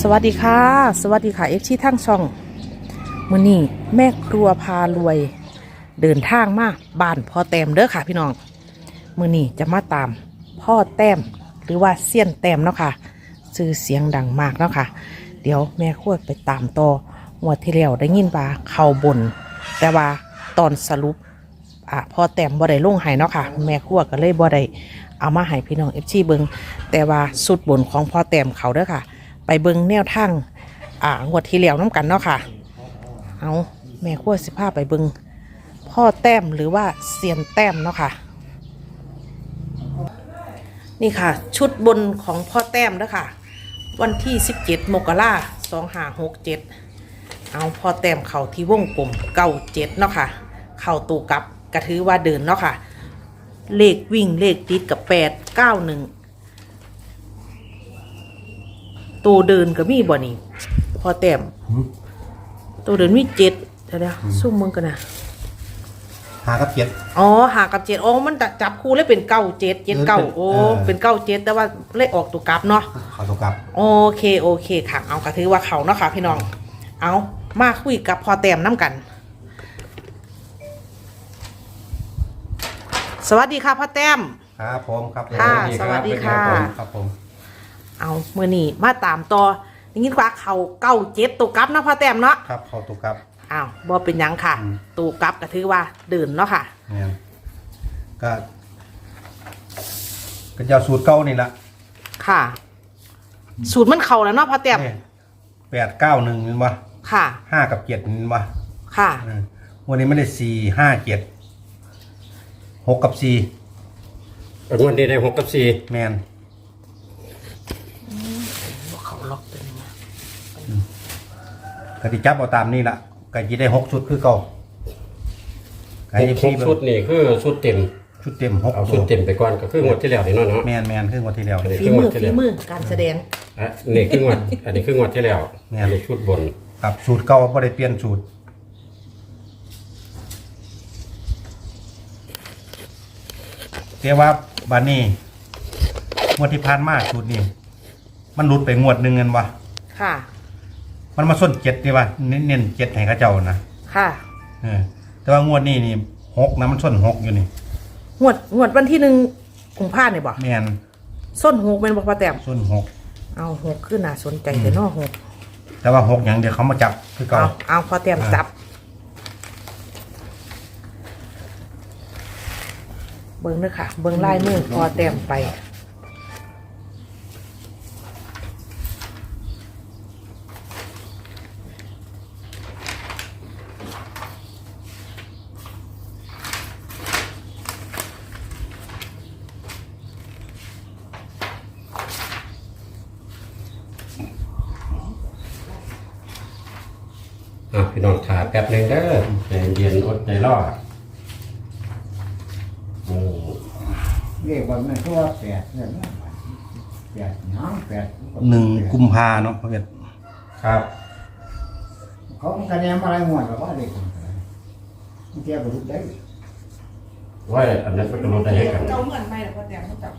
สวัสดีค่ะ สวัสดีค่ะเอฟชีทั้งช่องมือนี้แม่ครัวพารวย เดินทางมาบ้านพ่อแต้มเด้อค่ะ พี่น้องมือนี้จะมาตามพ่อแต้มหรือว่าเซียนแต้มเนาะค่ะชื่อเสียงดังมากเนาะค่ะ เดี๋ยวแม่ครัวไปตามต่องวดที่แล้วได้ยินว่าเข้าบน แต่ว่าตอนสรุปอะพ่อแต้มบ่ได้ลงให้เนาะค่ะ แม่ครัวก็เลยบ่ได้เอามาให้พี่น้องเอฟชีเบิงแต่ว่าสุดบนของพ่อแต้มเขาเด้อค่ะ ไปเบิงแนวทางอ่างวดที่แล้วน้ำกันเนาะค่ะ เอาแม่ขั้วสิพาไปเบิงพ่อแต้มหรือว่าเซียนแต้มเนาะค่ะ นี่ค่ะ ชุดบนของพ่อแต้มเด้อค่ะ วันที่17มกราสองห้าหกเจ็ดเอาพ่อแต้มเข่าที่วงกลมเก้าเจ็ดเนาะค่ะ เข่าตูกลับกระถือว่าเดินเนาะค่ะ เลขวิ่งเลขติดกับแปดเก้าหนึ่ง ตัวเดินก็มีบ่นี่พอแต้มตัวเดินมีเจ็ดเดี๋ยวเดี๋ยวซุ่มมึงกันนะหากับเจ็ดอ๋อหากับเจ็ดอ๋อมันจับคู่แล้วเป็นเก้าเจ็ดเจ็ดเก้าเออโอ้เออเป็นเก้าเจ็ดแต่ว่าเลขออกตัวกลับเนาะขอตัวกลับ โอเคโอเคค่ะเอาก็ถือว่าเขาเนาะค่ะพี่น้อง เอามาคุยกับพอแต้มน้ำกัน สวัสดีค่ะพ่อแต้มครับผมครับค่ะผมสวัสดีค่ะครับผม เอาเมื่อนี้มาตามต่อได้ยินว่าเขาเก้าเจ็ดตัวกลับเนาะพ่อแต้มเนาะครับขอตัวกลับ อ้าวบ่เป็นหยังค่ะ อืมตูกลับก็ถือว่าเดินเนาะค่ะ เนี่ยก็ก็จะเอาสูตรเก่านี่ละค่ะ สูตรมันเข่าแล้วเนาะพ่อแต้มแปดเก้าหนึ่งนี่วะค่ะ ห้ากับเจ็ดนี่วะค่ะเออวันนี้ไม่ได้สี่ห้าเจ็ดหกกับสี่งวดนี้ได้หกกับสี่แมน ว่าเขาล็อกเป็นยังไง ก็ที่จับเอาตามนี่ละก็จะได้หกชุดคือเก่าก็หให้กพี่ชุดนี่คือชุดเต็ม ชุดเต็มหกเอาตัชุดวเต็มไปก่อนก็คืองวดที่แล้วนี่เนาะเนาะแมนแมนคืองวดที่แล้วฝีมือฝีมือการแสดงอะนี่คืองวดอันนี้คืองวดที่แล้วเนี่ยอันนี้ชุดบนครับสูตรเก่าไม่ได้เปลี่ยนสูตรแต่ว่าบานนี้งวดที่ผ่านมาสูตรนี้ มันหลุดไปงวดหนึ่งเงินวะค่ะ มันมาส้นเจ็ดนี่วะเน้นเน้นเจ็ดให้เข้าเจ้านะค่ะเออแต่ว่างวดนี้นี่หกนะมันส้นหกอยู่นี่งวดงวดวันที่หนึ่งกุมภาเนี่ยบ่แมนส้นหกเป็นบ่พ่อแต้มส้นหกเอาหกขึ้นน่าสนใจแต่เนอหกแต่ว่าหกอย่างเดียวเขามาจับคือเก่าเอาเอาพ่อแต้มอ่าจับ เบิ้งเด้อค่ะ เบิ้งลายมือพอแต้มไป อะพี่น้องถ่ายแป๊บหนึงเด้อใจเย็นอดใจรอโอ้เรียกว่ามันตัวแปดเนี่ยนะแปดหางแปดหนึ่งกุมภาเนาะพ่อเพชรครับ เขามันคะแนนอะไรหมดหรอว่าเด็กมันมันเทียบกับลูกได้ว่าอันนั้นเป็นกระโดดได้ให้กันเจ้าเหมือนไม่หรอพ่อแต้มเขาจับ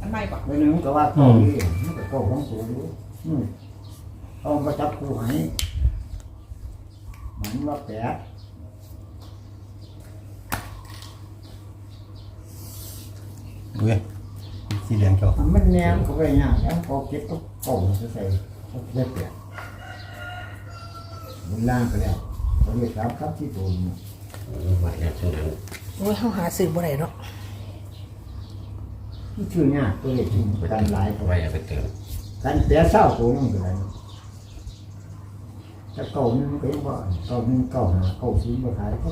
อันไม่ปะวันนึงมันก็ว่าเก่าดีมันก็เก่าของสูงอยู่อืมเอามาจับคู่ให้ มันว่าแปดดูดิสีเหลืองเจ้ามันแนมเขาไปย่างแล้วพอเก็บก็เก่าใส่ใส่ได้แปดมันล่างไปแล้วเขาเรียกสามครับที่ตัวมันมาอย่างเช่นนั้นโอ้ยเขาหาซื้อบ่ได้เนาะที่ชื่อเนี่ยตัวเล็กที่กันหลายตัวไว้อย่าไปเติมกันเสียเศร้าตัวนึงก็ได้ ถ้าเก่านึงก็ยังว่าเก่านึงเก่าหาเก่าซื้อมาขายก็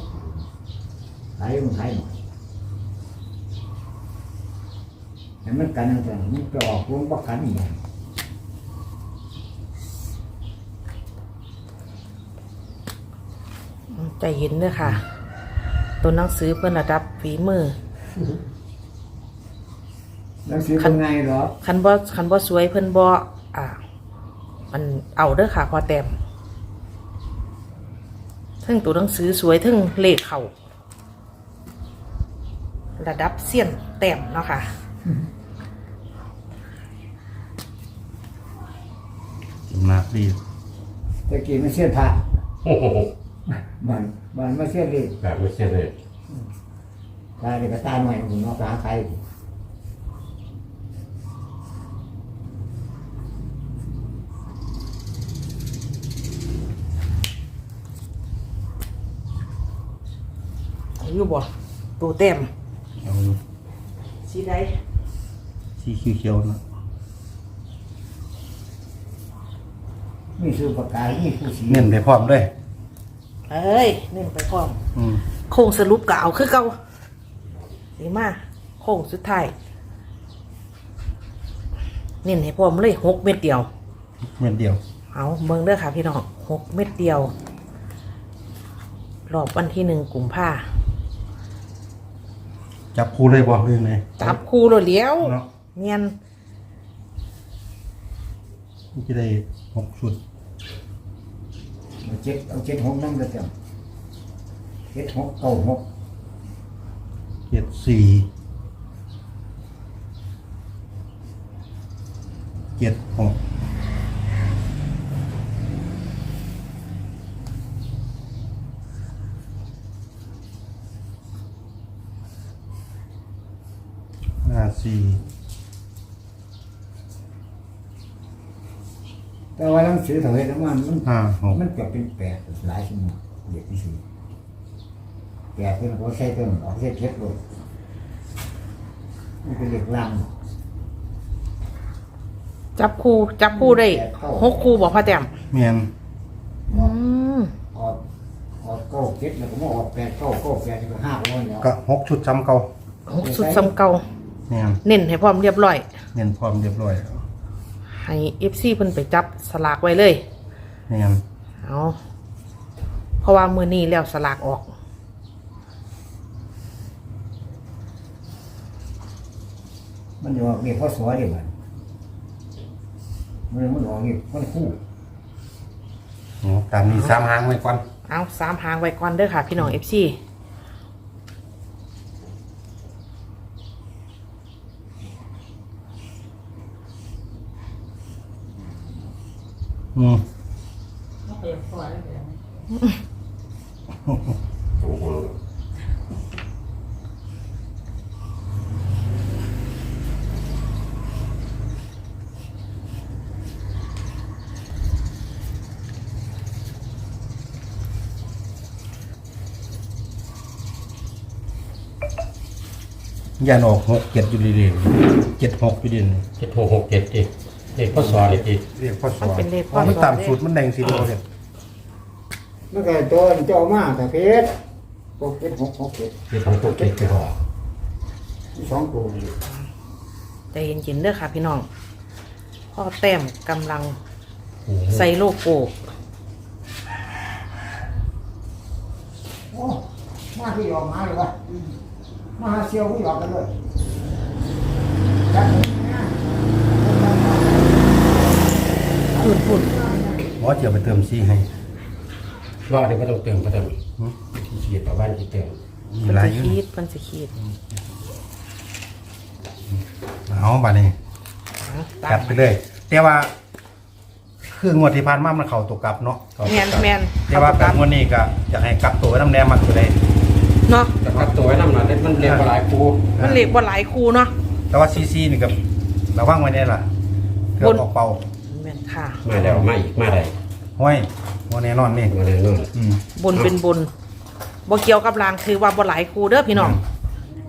ขายมันขายหน่อยแต่มันกันอะไรมันก็ออกรวมประกันอีกอย่างใจเย็นเด้อค่ะ ตัวหนังสือเพิ่นระดับฝีมือแล้วซื้อเป็นไงหรอคันบ่คันบ่สวยเพิ่นบ่อ่า มันเอาเด้อค่ะ พอแต้ม ทั้งตัวหนังสือสวยทั้งเลขเขาระดับเสี้ยนแต้มเนาะค่ะสำนักดีตะกี้มันเสียนพระโอ้โหมันมันมาเสียนเลยแบบไม่ใช่เลยตายเด็กก็ตายหน่อยผมนอกร้านใคร อาอยู่บ่ตัวเต็มเอาสีใดสีเขียวๆนะมีซื้อประกาศมีผู้สีเน้นไปพร้อมด้วยเอ้ยเน้นไปพร้อมอืมโค้งสรุปก็เอาคือเก่านี่มาโค้งสุดท้ายเน้นให้พร้อมเลยหกเม็ดเดียว เม็ดเดียวเอาเบิ่งเด้อค่ะพี่น้องหกเม็ดเดียว รอบวันที่หนึ่งกุมภา จับคู่เลยบอกเรื่องไหนจับคู่เลยเลี้ยวเนาะเนียนมันจะได้หกชุดเอาเจ็ดเอาเจ็ดหกนั่งก็จังเจ็ดหกเก้าหกเจ็ดสี่เจ็ดหกห้า สี่แต่ว่าหนังสือถอยน้ำมันมันห้าหกมันเกือบเป็นแปดหลายชั่วโมงเด็กที่สี่แปดเป็นหัวใช้ต้นออกใช้เจ็ดเลยมันเป็นเด็กลังจับคู่จับคู่ได้หกคู่บอกพ่อแต้มเมียนอืมออกออกเก้าเจ็ดแล้วก็มาออกแปดเก้าเก้าแปดนี่ก็ห้าร้อยแล้วก็หกชุดซ้ำเก่าหกสุดสำเก่า เมียนเน้นให้พร้อมเรียบร้อยเมียนพร้อมเรียบร้อยให้เอฟซีเพิ่นไปจับสลากไว้เลยเมียนเอาเพราะว่ามือนี้แล้วสลากออก มันอยู่เรียกพ่อสวยเดียวกันมันมันออกเรียกมันคู่อ๋อตามนี้สามหางไว้ก่อนเอาสามหางไว้ก่อนเด้อค่ะ พี่น้องเอฟซีอืม โอ้โหยันออกหกเจ็ดอยู่ดีเด่นเจ็ดหกอยู่ดีนเจ็ดหกหกเจ็ดดิเด็กพ่อสอนอีกเรียกพ่อสมันอนเป็นเลขพ่อ๋ออมันสอตามนสูตรมันแดงสีโลเลย มันก็ตัวเจ้ามาแต่เพชรหกเจ็ดหกหกเจ็ดเจ็ดหกหกเจ็ดไปหอมีสองตัวอยู่ใจเย็นๆเด้อค่ะพี่น้องพ่อแต้มกำลังโอ้โหใส่โลโก้โอ้มาที่ยอมมาเลยวะมาหาเซียวไม่ยอมกันเลยจัดเลยนะฝุ่นฝุ่นหมอเจียวไปเติมซีให้ รอดนี่ไม่ต้องเติมก็เติมที่ขีดประมาณที่เติมมีมันหลายจะอยู่ขีดมันจะขีดเอาบานี้เอาตาจัมดไปเลย แต่ว่า คืองวดที่ผ่านมามันเข้าตัวกลับเนาะแมนแมนแต่ว่ากับงวดนี้ก็อยากให้กลับตัวไว้น้ำแนมมาตัวใดเนาะแต่ครับตัวไว้น้ำหนักมันเรียนมาหลายครูมันเหล็กว่าหลายคู่เนาะแต่ว่าซีซีนี่ก็ระวังไว้เนี่ยล่ะเกือบออกเป่าแมนค่ะมาแล้วมาอีกมาได้ห้อย โมแน่นอนนี่มาแน่นอนอืม บนเป็นบนบ่เกี่ยวกับรางคือว่าบ่หลายคู่เด้อพี่น้อง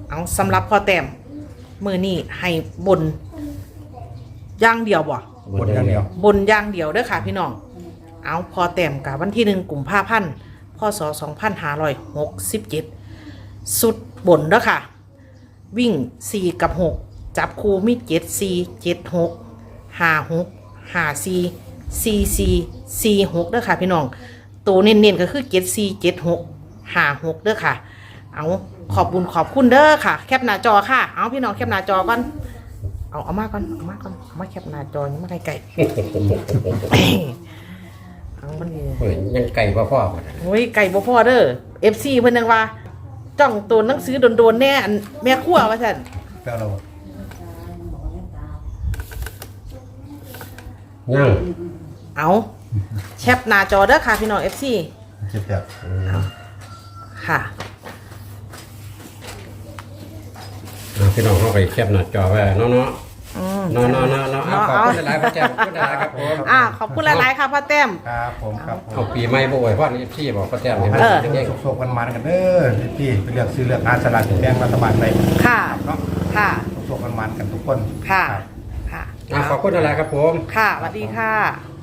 เอาสำหรับพ่อแต้มมือนี่ให้บนอย่างเดียวบ่ บนอย่างเดียว บนอย่างเดียวเด้อค่ะพี่น้อง เอาพอแต้มกับวันที่หนึ่งกลุ่มผ้าพันธ์พศสองพันห้าร้อยหกสิบเจ็ดสุดบนเด้อค่ะ วิ่งสี่กับหกจับคู่มีเจ็ดสี่เจ็ดหกห้าหกห้าสี่ สี่สี่สี่หกเด้อค่ะ พี่น้อง ตัวเน้นๆก็คือเจ็ดสี่เจ็ดหกห้าหกเด้อค่ะ เอาขอบบุญขอบคุณเด้อค่ะ แคปหน้าจอค่ะ เอาพี่น้องแคปหน้าจอก่อน เอาเอามาก่อนเอามาก่อนเอามาแคปหน้าจอยังไม่ไกลๆเอามันนี่เฮ้ยยังไก่พ่อพ่อหมดโอ้ยไก่บ่พอเด้อ FC เพิ่นยังว่าจ้องตัวหนังสือโดนๆแน่อันแม่ครัวว่าซั่นแปลเรายัง เอาแชปหน้าจอเด้อค่ะพี่น้อง FC เจ็บแบบค่ะ เอาพี่น้องเข้าไปแคปหน้าจอไว้เนาะเนาะอืม เนาะเนาะเนาะเนาะเอาขอบคุณเอาหลายๆพระเจ้าขอบคุณหลายๆครับผมอ่าขอบคุณหลายๆค่ะพ่อแต้ม ครับผมครับผเอามปีใหม่บ่อวยพรที่บอกพระเจ้าให้มันเออเก่งโชคๆกันมากันเด้อพี่ๆไปเลือกซื้อเลือกหาสลากกินแบ่งรัฐบาลไปค่ะ เนาะค่ะ โชคๆกันมากันทุกคน ค่ะรับค่ะๆอะขอบคุณหลายๆครับผม ค่ะสวัสดีค่ะ